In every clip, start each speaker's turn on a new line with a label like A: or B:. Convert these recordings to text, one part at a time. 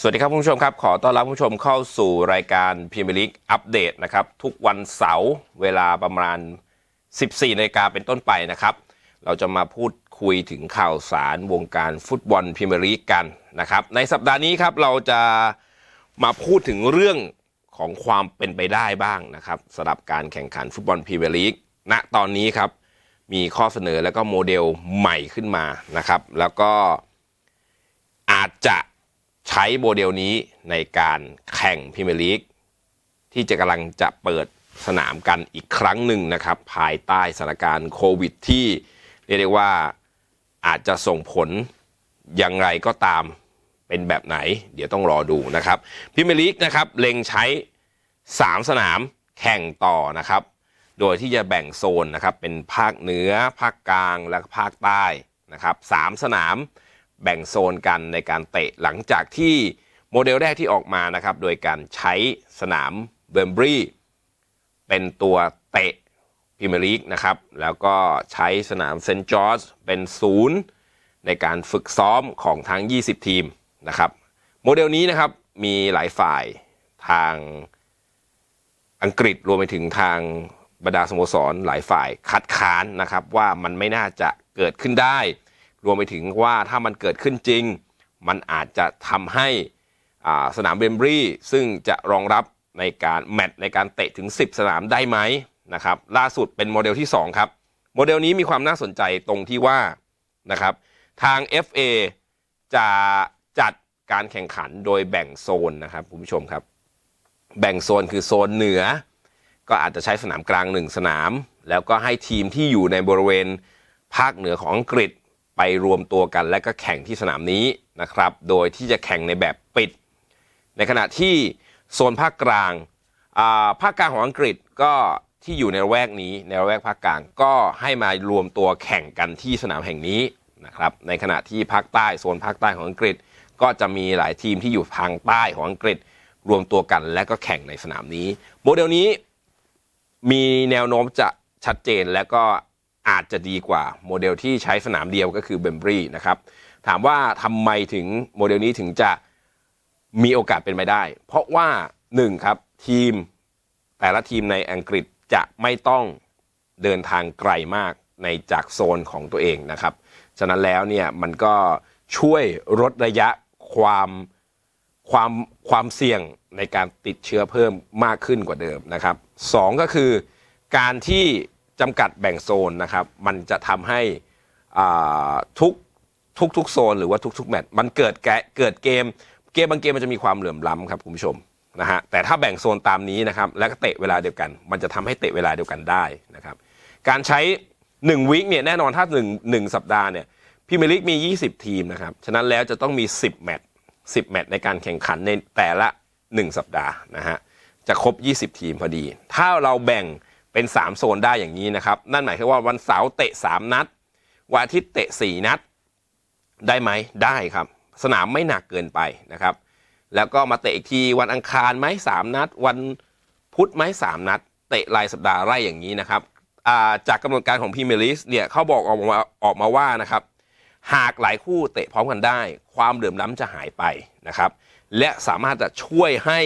A: สวัสดีครับผู้ชมครับ ขอต้อนรับผู้ชมเข้าสู่รายการพรีเมียร์ลีกอัปเดตนะครับ ทุกวันเสาร์เวลาประมาณ 14นาฬิกาเป็นต้นไปนะครับ เราจะมาพูดคุยถึงข่าวสารวงการฟุตบอลพรีเมียร์ลีกกันนะครับ ในสัปดาห์นี้ครับเราจะมาพูดถึงเรื่องของความเป็นไปได้บ้างนะครับสำหรับการแข่งขันฟุตบอลพรีเมียร์ลีกณตอนนี้ครับมีข้อเสนอแล้วก็โมเดลใหม่ขึ้นมานะครับ แล้วก็อาจจะ ใช้โมเดลนี้ในการแข่งพรีเมียร์ลีกที่จะกำลังจะเปิดสนามกันอีกครั้งหนึ่งนะครับ ภายใต้สถานการณ์โควิดที่เรียกได้ว่าอาจจะส่งผลอย่างไรก็ตามเป็นแบบไหน เดี๋ยวต้องรอดูนะครับพรีเมียร์ลีกนะครับเล็งใช้ 3 สนามแข่งต่อนะครับ โดยที่จะแบ่งโซนนะครับเป็นภาคเหนือ ภาคกลางและภาคใต้นะครับสามสนาม แบ่งโซนกันในการเตะหลังจากที่โมเดลแรกที่ออกมานะครับ โดยการใช้สนามเบมบรีเป็นตัวเตะพรีเมียร์ลีกนะครับ แล้วก็ใช้สนามเซนต์จอร์จเป็นศูนย์ในการฝึกซ้อมของทั้ง 20 ทีมนะครับ โมเดลนี้นะครับมีหลายฝ่ายทางอังกฤษรวมไปถึงทางบรรดาสโมสรหลายฝ่ายคัดค้านนะครับว่ามันไม่น่าจะเกิดขึ้นได้ รวมไปถึงว่าถ้ามันเกิดขึ้นจริง มันอาจจะทำให้สนามเบมบรีซึ่งจะรองรับในการแมตช์ในการเตะถึง 10 สนามได้ไหมนะครับล่าสุดเป็นโมเดลที่ 2 ครับ โมเดลนี้มีความน่าสนใจตรงที่ว่านะครับทาง FA จะจัดการแข่งขันโดยแบ่งโซนนะครับคุณผู้ชมครับ แบ่งโซนคือโซนเหนือ ก็อาจจะใช้สนามกลางหนึ่งสนาม แล้วก็ให้ทีมที่อยู่ในบริเวณภาคเหนือของอังกฤษ ไปรวมตัวกันและก็แข่งที่สนามนี้นะครับ โดยที่จะแข่งในแบบปิด ในขณะที่โซนภาคกลางอ่าภาคกลางของอังกฤษก็ที่อยู่ในระแวกนี้ในระแวกภาคกลางก็ให้มารวมตัวแข่งกันที่สนามแห่งนี้นะครับ ในขณะที่ภาคใต้โซนภาคใต้ของอังกฤษ ก็จะมีหลายทีมที่อยู่ทางใต้ของอังกฤษ รวมตัวกันและก็แข่งในสนามนี้ โมเดลนี้มีแนวโน้มจะชัดเจนและก็ อาจจะดีกว่าโมเดลที่ใช้สนามเดียวก็คือเบมบรีนะครับถามว่าทำไมถึงโมเดลนี้ถึงจะมีโอกาสเป็นไปได้ เพราะว่าหนึ่งครับทีมแต่ละทีมในอังกฤษจะไม่ต้องเดินทางไกลมากในจากโซนของตัวเองนะครับ ฉะนั้นแล้วเนี่ยมันก็ช่วยลดระยะความความความเสี่ยงในการติดเชื้อเพิ่มมากขึ้นกว่าเดิมนะครับสองก็คือการที่ จำกัดแบ่งโซนนะครับ มันจะทำให้ทุกทุกทุกโซนหรือว่าทุกๆแมตช์มันเกิดแกเกิดเกม เกมบางเกมมันจะมีความเหลื่อมล้ำครับคุณผู้ชมนะฮะแต่ถ้าแบ่งโซนตามนี้นะครับแล้วก็เตะเวลาเดียวกัน มันจะทำให้เตะเวลาเดียวกันได้นะครับการใช้1วีคเนี่ยแน่นอนถ้า1 1สัปดาห์เนี่ยพรีเมียร์ลีกมี 20 ทีมนะครับฉะนั้นแล้วจะต้องมี 10 แมตช์10 แมตช์ในการแข่งขันในแต่ละ 1 สัปดาห์นะฮะจะครบ 20 ทีมพอดี ถ้าเราแบ่ง เป็น 3 โซนได้อย่างนี้นะครับ นั่นหมายความว่าวันเสาร์เตะ 3 นัด วันอาทิตย์เตะ 4 นัด ได้ไหมได้ครับ สนามไม่หนักเกินไปนะครับ แล้วก็มาเตะอีกทีวันอังคารไหมสามนัด วันพุธไหมสามนัด เตะรายสัปดาห์ไล่อย่างนี้นะครับาจากกำหนดการของพีเมลีกเนี่ยเขาบอกออกมาออกมาว่านะครับหากหลายคู่เตะพร้อมกันได้ ความเหลื่อมล้ำจะหายไปนะครับ และสามารถจะช่วยให้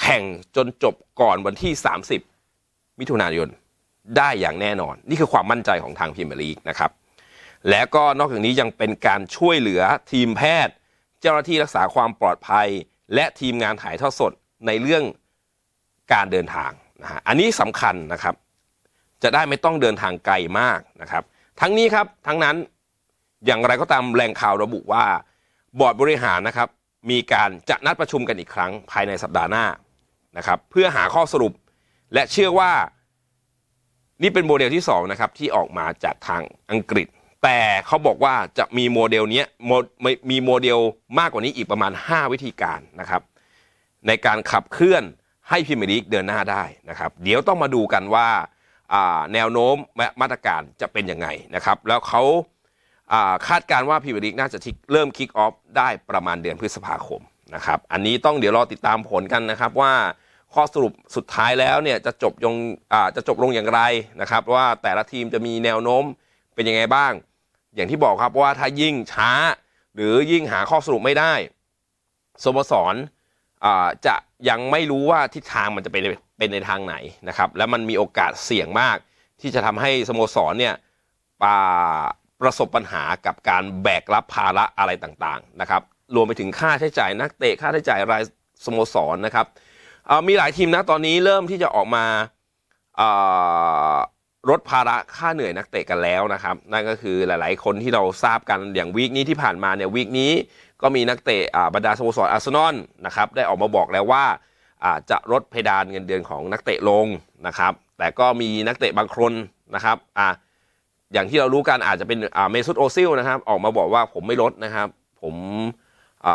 A: แข่งจนจบก่อนวันที่ 30 มิถุนายนได้อย่างแน่นอน นี่คือความมั่นใจของทางพรีเมียร์ลีกนะครับ และก็นอกจากนี้ยังเป็นการช่วยเหลือทีมแพทย์ เจ้าหน้าที่รักษาความปลอดภัย และทีมงานถ่ายทอดสดในเรื่องการเดินทางนะฮะอันนี้สำคัญนะครับ จะได้ไม่ต้องเดินทางไกลมากนะครับ ทั้งนี้ครับทั้งนั้นอย่างไรก็ตามแหล่งข่าวระบุว่าบอร์ดบริหารนะครับ มีการจะนัดประชุมกันอีกครั้งภายในสัปดาห์หน้านะครับ เพื่อหาข้อสรุป และเชื่อว่านี่เป็นโมเดลที่2นะครับที่ออกมาจากทางอังกฤษ แต่เขาบอกว่าจะมีโมเดลนี้มมีโมเดลมากกว่านี้อีกประมาณ 5 วิธีการนะครับ ในการขับเคลื่อนให้พรีเมียร์ลีกเดินหน้าได้นะครับ เดี๋ยวต้องมาดูกันว่าาแนวโน้มมาตรการจะเป็นยังไงนะครับ แล้วเขาคาดการณ์ว่าพรีเมียร์ลีกน่าจะเริ่มคิกออฟได้ประมาณเดือนพฤษภาคมนะครับ อันนี้ต้องเดี๋ยวรอติดตามผลกันนะครับว่า ข้อสรุปสุดท้ายแล้วเนี่ยจะจบยงอ่าจะจบลงอย่างไรนะครับ ว่าแต่ละทีมจะมีแนวโน้มเป็นยังไงบ้าง อย่างที่บอกครับว่าถ้ายิ่งช้า หรือยิ่งหาข้อสรุปไม่ได้สโมสรจะยังไม่รู้ว่าทิศทางมันจะเป็นเป็นในทางไหนนะครับ และมันมีโอกาสเสี่ยงมาก ที่จะทำให้สโมสรเนี่ยประสบปัญหากับการแบกรับภาระอะไรต่างๆนะครับรวมไปถึงค่าใช้จ่ายนักเตะค่าใช้จ่ายรายสโมสรนะครับ มีหลายทีมนะตอนนี้เริ่มที่จะออกมาลดภาระค่าเหนื่อยนักเตะกันแล้วนะครับ นั่นก็คือหลาย ๆ คนที่เราทราบกันอย่างวีคนี้ที่ผ่านมาเนี่ยวีคนี้ก็มีนักเตะอ่าบรรดาสโมสรอาร์เซนอลนะครับได้ออกมาบอกแล้วว่าจะลดเพดานเงินเดือนของนักเตะลงนะครับ แต่ก็มีนักเตะบางคนนะครับอ่าอย่างที่เรารู้กันอาจจะเป็นเมซุตโอซิลนะครับ ออกมาบอกว่าผมไม่ลดนะครับ ผม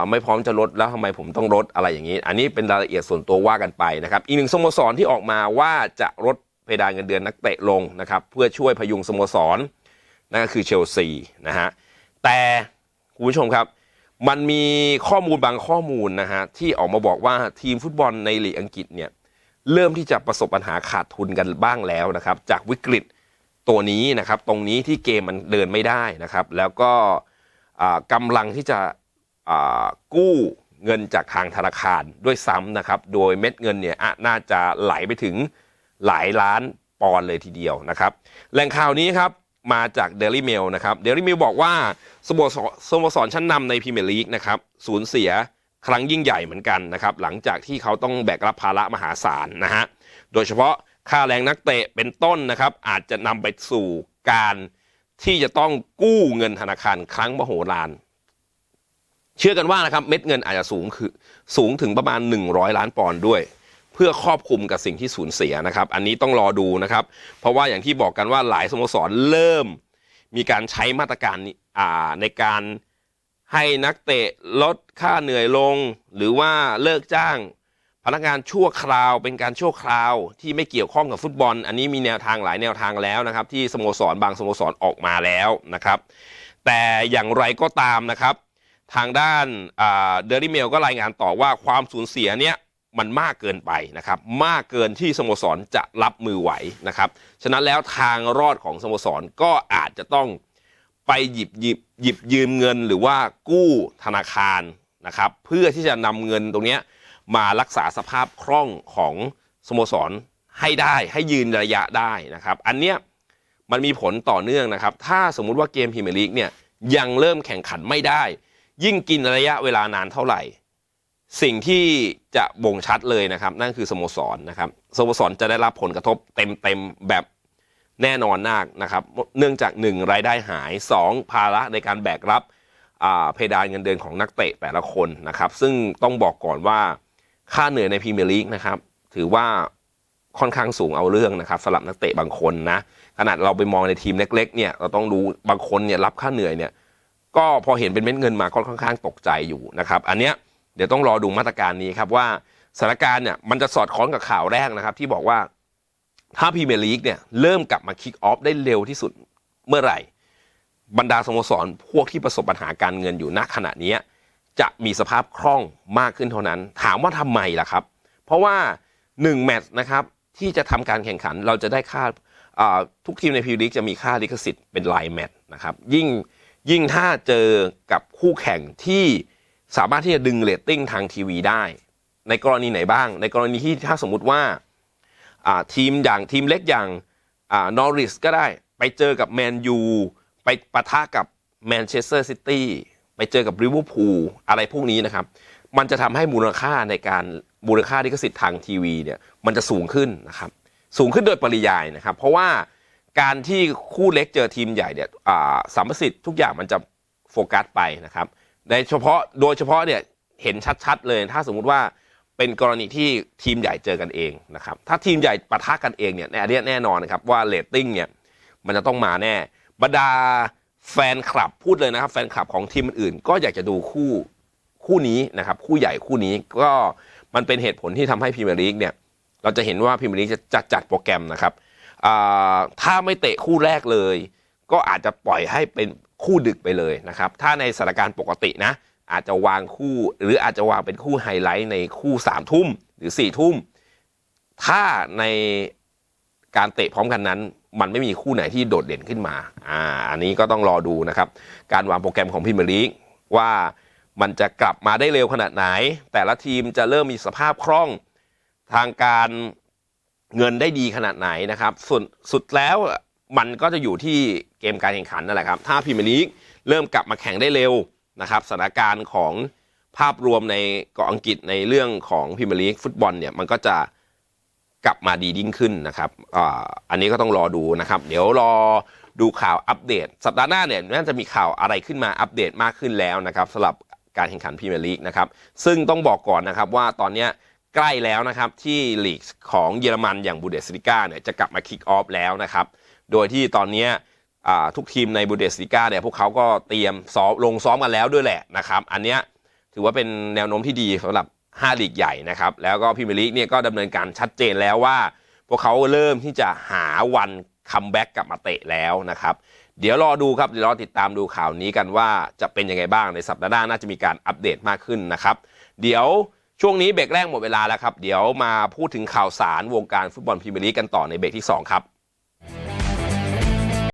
A: ไม่พร้อมจะลดแล้วทำไมผมต้องลดอะไรอย่างนี้ อันนี้เป็นรายละเอียดส่วนตัวว่ากันไปนะครับอีกหนึ่งสโมสรที่ออกมาว่าจะลดเพดานเงินเดือนนักเตะลงนะครับเพื่อช่วยพยุงสโมสรนั่นก็คือเชลซีนะฮะแต่คุณผู้ชมครับ มันมีข้อมูลบางข้อมูลนะฮะที่ออกมาบอกว่าทีมฟุตบอลในลีกอังกฤษเนี่ยเริ่มที่จะประสบปัญหาขาดทุนกันบ้างแล้วนะครับ จากวิกฤตตัวนี้นะครับ ตรงนี้ที่เกมมันเดินไม่ได้นะครับ แล้วก็อ่ากำลังที่จะ กู้เงินจากทางธนาคารด้วยซ้ำนะครับ โดยเม็ดเงินเนี่ยน่าจะไหลไปถึงหลายล้านปอนด์เลยทีเดียวนะครับ แหล่งข่าวนี้ครับมาจาก Daily Mail นะครับ Daily Mail บอกว่าสโมสรสโมสรชั้นนำในพรีเมียร์ลีกนะครับสูญเสียครั้งยิ่งใหญ่เหมือนกันนะครับ หลังจากที่เขาต้องแบกรับภาระมหาศาลนะฮะโดยเฉพาะค่าแรงนักเตะเป็นต้นนะครับ อาจจะนำไปสู่การที่จะต้องกู้เงินธนาคารครั้งมโหฬาร เชื่อกันว่านะครับเม็ดเงินอาจจะสูงคือสูงถึงประมาณ 100 ล้านปอนด์ด้วย เพื่อครอบคลุมกับสิ่งที่สูญเสียนะครับ อันนี้ต้องรอดูนะครับ เพราะว่าอย่างที่บอกกันว่าหลายสโมสรเริ่มมีการใช้มาตรการนี้อ่าในการให้นักเตะลดค่าเหนื่อยลง หรือว่าเลิกจ้าง พนักงานชั่วคราวเป็นการชั่วคราวที่ไม่เกี่ยวข้องกับฟุตบอล อันนี้มีแนวทางหลายแนวทางแล้วนะครับ ที่สโมสรบางสโมสรออกมาแล้วนะครับ แต่อย่างไรก็ตามนะครับ ทางด้านเดลิเมลก็รายงานต่อว่าความสูญเสียเนี่ยมันมากเกินไปนะครับ มากเกินที่สโมสรจะรับมือไหวนะครับ ฉะนั้นแล้วทางรอดของสโมสรก็อาจจะต้องไปหยิบหยิบหยิบยืมเงินหรือว่ากู้ธนาคารนะครับ เพื่อที่จะนำเงินตรงเนี้ยมารักษาสภาพคล่องของสโมสรให้ได้ให้ยืนระยะได้นะครับ อันเนี้ยมันมีผลต่อเนื่องนะครับ ถ้าสมมุติว่าเกมพรีเมียร์ลีกเนี่ยยังเริ่มแข่งขันไม่ได้ ยิ่งกินระยะเวลานานเท่าไหร่ สิ่งที่จะบ่งชัดเลยนะครับ นั่นคือสโมสรนะครับสโมสรจะได้รับผลกระทบเต็มๆแบบแน่นอนมากนะครับ เนื่องจาก 1 รายได้หาย 2 ภาระในการแบกรับอ่าเพดานเงินเดือนของนักเตะแต่ละคนนะครับ ซึ่งต้องบอกก่อนว่าค่าเหนื่อยในพรีเมียร์ลีกนะครับ ถือว่าค่อนข้างสูงเอาเรื่องนะครับสำหรับนักเตะบางคนนะขนาดเราไปมองในทีมเล็กๆเนี่ยเราต้องรู้บางคนเนี่ยรับค่าเหนื่อยเนี่ย ก็พอเห็นเป็นเม็ดเงินมาก็ค่อนข้างตกใจอยู่นะครับ อันเนี้ยเดี๋ยวต้องรอดูมาตรการนี้ครับว่าสถานการณ์เนี่ยมันจะสอดคล้องกับข่าวแรกนะครับ ที่บอกว่าถ้าพรีเมียร์ลีกเนี่ยเริ่มกลับมาคิกออฟได้เร็วที่สุดเมื่อไหร่ บรรดาสโมสรพวกที่ประสบปัญหาการเงินอยู่ณขณะนี้จะมีสภาพคล่องมากขึ้นเท่านั้น ถามว่าทำไมล่ะครับ เพราะว่า 1 แมตช์นะครับที่จะทำการแข่งขันเราจะได้ค่าอ่าทุกทีมในพรีเมียร์ลีกจะมีค่าลิขสิทธิ์เป็นรายแมตช์นะครับยิ่ง ยิ่งถ้าเจอกับคู่แข่งที่สามารถที่จะดึงเรตติ้งทางทีวีได้ ในกรณีไหนบ้าง ในกรณีที่ถ้าสมมุติว่าทีมอย่างทีมเล็กอย่างนอริสก็ได้ไปเจอกับแมนยูไปปะทะกับแมนเชสเตอร์ซิตี้ไปเจอกับลิเวอร์พูลอะไรพวกนี้นะครับ มันจะทำให้มูลค่าในการมูลค่าลิขสิทธิ์ทางทีวีเนี่ยมันจะสูงขึ้นนะครับ สูงขึ้นโดยปริยายนะครับ เพราะว่า การที่คู่เล็กเจอทีมใหญ่เนี่ยอ่าสัมประสิทธิ์ทุกอย่างมันจะโฟกัสไปนะครับในเฉพาะโดยเฉพาะเนี่ยเห็นชัดๆเลยถ้าสมมุติว่าเป็นกรณีที่ทีมใหญ่เจอกันเองนะครับถ้าทีมใหญ่ปะทะกันเองเนี่ยในอันนี้แน่นอนนะครับว่าเรตติ้งเนี่ยมันจะต้องมาแน่บรรดาแฟนคลับพูดเลยนะครับ แฟนคลับของทีมอื่นก็อยากจะดูคู่คู่นี้นะครับคู่ใหญ่คู่นี้ก็มันเป็นเหตุผลที่ทำให้พรีเมียร์ลีกเนี่ยเราจะเห็นว่าพรีเมียร์ลีกจะจัดจัดโปรแกรมนะครับ ถ้าไม่เตะคู่แรกเลย ก็อาจจะปล่อยให้เป็นคู่ดึกไปเลยนะครับ ถ้าในสถานการณ์ปกตินะ อาจจะวางคู่หรืออาจจะวางเป็นคู่ไฮไลท์ในคู่สามทุ่มหรือสี่ทุ่ม ถ้าในการเตะพร้อมกันนั้น มันไม่มีคู่ไหนที่โดดเด่นขึ้นมาอ่าอันนี้ก็ต้องรอดูนะครับ การวางโปรแกรมของพรีเมียร์ลีกว่ามันจะกลับมาได้เร็วขนาดไหน แต่ละทีมจะเริ่มมีสภาพคล่องทางการ เงินได้ดีขนาดไหนนะครับส่วนสุดแล้วมันก็จะอยู่ที่เกมการแข่งขันนั่นแหละครับ ถ้าพรีเมียร์ลีกเริ่มกลับมาแข่งได้เร็วนะครับสถานการณ์ของภาพรวมในเกาะอังกฤษในเรื่องของพรีเมียร์ลีกฟุตบอลเนี่ยมันก็จะกลับมาดียิ่งขึ้นนะครับอ,อันนี้ก็ต้องรอดูนะครับ เดี๋ยวรอดูข่าวอัปเดต สัปดาห์หน้าเนี่ยน่าจะมีข่าวอะไรขึ้นมาอัปเดตมากขึ้นแล้วนะครับสำหรับการแข่งขันพรีเมียร์ลีกนะครับซึ่งต้องบอกก่อนนะครับว่าตอนเนี้ย ใกล้แล้วนะครับที่ลีกของเยอรมันอย่างบูเดสลิก้าเนี่ยจะกลับมาคิกออฟแล้วนะครับ โดยที่ตอนนี้ทุกทีมในบูเดสลิก้าเนี่ยพวกเขาก็เตรียมซ้อมลงซ้อมกันแล้วด้วยแหละนะครับ อันเนี้ยถือว่าเป็นแนวโน้มที่ดีสำหรับ 5 ลีกใหญ่นะครับ แล้วก็พรีเมียร์ลีกเนี่ยก็ดำเนินการชัดเจนแล้วว่า พวกเขาเริ่มที่จะหาวันคัมแบ็กกลับมาเตะแล้วนะครับ เดี๋ยวรอดูครับเดี๋ยวรอติดตามดูข่าวนี้กันว่าจะเป็นยังไงบ้างในสัปดาห์หน้าน่าจะมีการอัปเดตมากขึ้นนะครับ เดี๋ยว ช่วงนี้เบรกแรกหมดเวลาแล้วครับ เดี๋ยวมาพูดถึงข่าวสารวงการฟุตบอลพรีเมียร์ลีกกันต่อในเบรกที่สองครับ